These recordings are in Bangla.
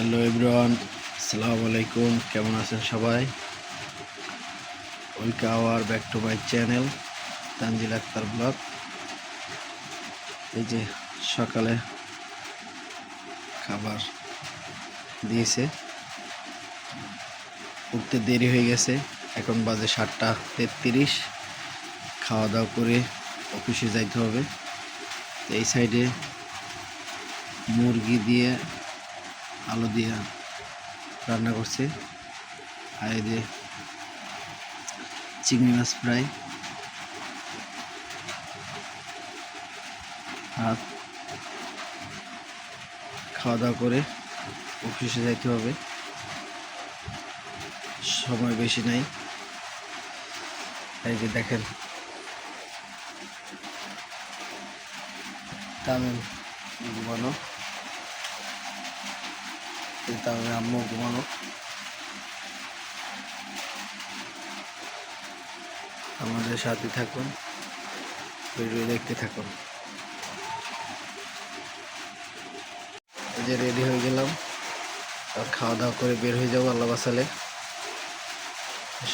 হ্যালো এভরিওয়ান, আসসালামু আলাইকুম, কেমন আছেন সবাই? Welcome our back to my channel Tanzil Akter blog. এই যে সকালে খাবার দিয়েছে। উঠতে দেরি হয়ে গেছে, এখন বাজে সাতটা তেত্রিশ। খাওয়া দাওয়া করে অফিসে যাইতে হবে। এই সাইডে মুরগি দিয়ে আলু দিয়ে রান্না করছে। আর এই যে চিংড়ি মাছ ফ্রাই। আর খাওয়া দাওয়া করে অফিসে যাইতে হবে। সময় বেশি নাই। এই যে দেখেন। তামিম ঘুমানো তামিম আম্মু ঘুমানো। আমাদের সাথে থাকুন, ভিডিও দেখতে থাকুন। যে রেডি হয়ে গেলাম, আর খাওয়া দাওয়া করে বের হয়ে যাব আল্লাহ বাসালে।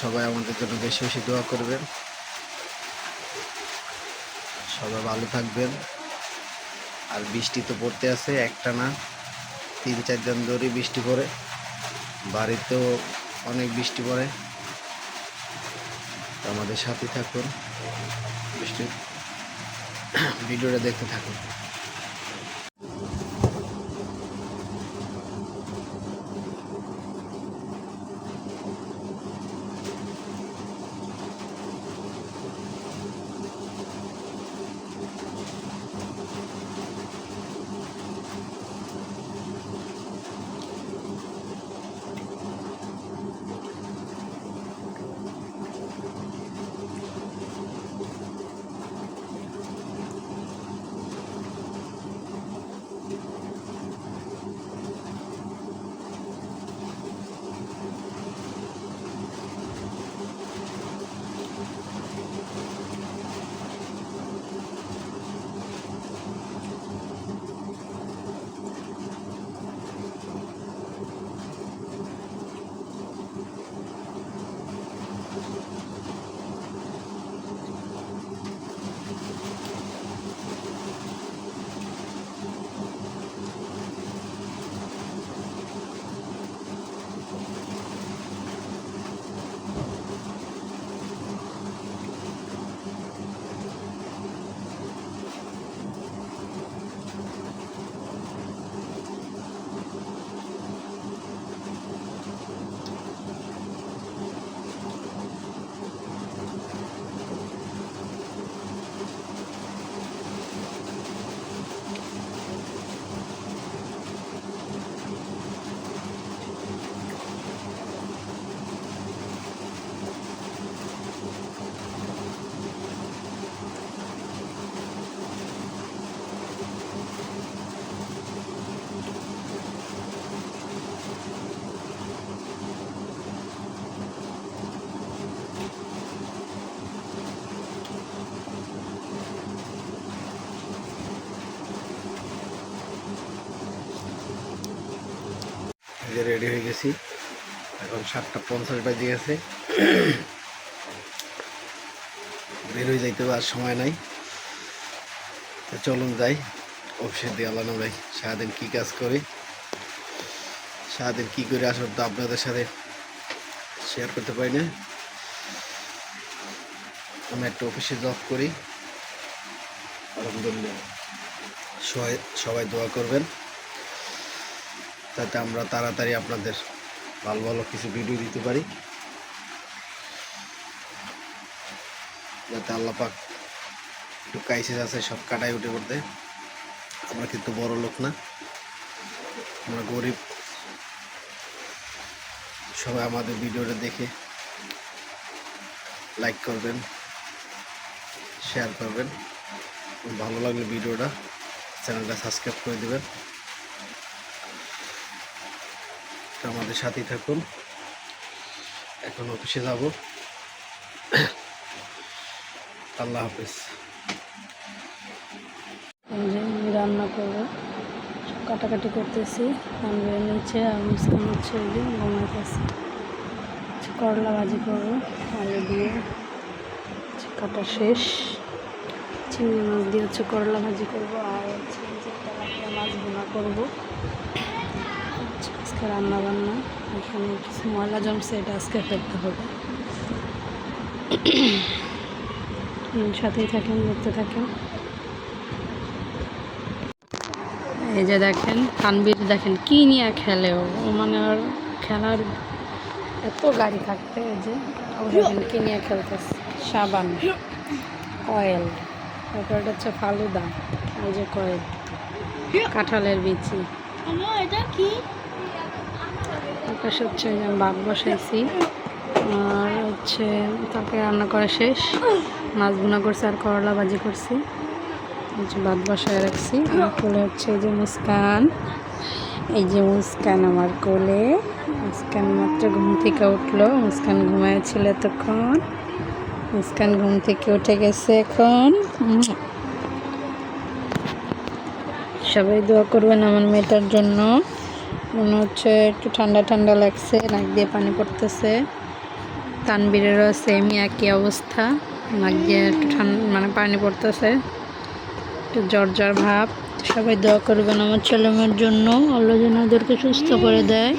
সবাই আমাদের জন্য বেশি বেশি দোয়া করবেন। সবাই ভালো থাকবেন। আর বৃষ্টি তো পড়তে আছে, একটা না। তিন চারজন ধরেই বৃষ্টি পড়ে। বাড়িতেও অনেক বৃষ্টি পড়ে। আমাদের সাথে থাকুন। বৃষ্টির ভিডিওটা দেখতে থাকুন। রেডি হয়ে গেছি। এখন সাতটা পঞ্চাশ বাজে গেছে। বের হয়ে যাইতে আর সময় নাই। তো চলুন যাই। অফিসের দিয়ে আল্লাহ ভাই সারাদিন কী কাজ করি? সারাদিন কী করে আসব তো আপনাদের সাথে শেয়ার করতে পারি না। আমি একটা অফিসে জব করি। আলহামদুলিল্লাহ। সবাই সবাই দোয়া করবেন। যাতে আমরা তাড়াতাড়ি আপনাদের ভালো ভালো কিছু ভিডিও দিতে পারি। যাতে আল্লাহ পাক একটু কাইসেস আছে, সব কাটাই উঠে পড়তে। আমরা কিন্তু বড় লোক না। আমরা গরিব। সবাই আমাদের ভিডিওটা দেখে লাইক করবেন শেয়ার করবেন। ভালো লাগলে ভিডিওটা চ্যানেলটা সাবস্ক্রাইব করে দেবেন। তো আমাদের সাথেই থাকুন। এখন অফিসে যাব। আল্লাহ হাফিজ। আমি রান্না করব। কাটাকাটি করতেছি। তানভীরের নিচে আর মুসকান হচ্ছে ওই যে হচ্ছে করলা ভাজি করব, আলু দিয়ে। কাটা শেষ। চিংড়ি মাছ দিয়ে হচ্ছে করলা ভাজি করব। আর হচ্ছে মাছ ভুনা করব। হচ্ছে আজকে রান্না বান্না এখানে কিছু ময়লা জমছে, এটা আজকে ফেলতে হবে। সাথেই থাকেন, দেখতে থাকেন। এই যে দেখেন তানবীর দেখেন, কি নিয়ে খেলে ও। মানে ওর খেলার এত গাড়ি থাকতে এই যে, ও দেখেন কি নিয়ে খেলতেছে। সাবান, কয়েল, তারপর এটা হচ্ছে ফালুদা, এই যে কয়েল, কাঁঠালের বিচি। কি? পাশে হচ্ছে ভাত বসাইছি। আর হচ্ছে তাকে রান্না করা শেষ। মাছ ভুনা করছি আর করলা ভাজি করছি। ভাত বসায় রাখছি। কোলে হচ্ছে এই যে মুস্কান। এই যে মুস্কান আমার কোলে। মুস্কান মাত্র ঘুম থেকে উঠল। মুস্কান ঘুমাইছিল এতক্ষণ। মুস্কান ঘুম থেকে উঠে গেছে এখন। সবাই দোয়া করবেন আমার মেয়েটার জন্য। হচ্ছে একটু ঠান্ডা ঠান্ডা লাগছে, নাক দিয়ে পানি পড়তেছে। তানবীরেরও সেমই একই অবস্থা, নাক দিয়ে একটু ঠান্ডা মানে পানি পড়তেছে। একটু জ্বর জ্বর ভাব। সবাই দোয়া করবেন আমার ছেলে মেয়ের জন্য, আল্লাহ যেন ওদেরকে সুস্থ করে দেয়।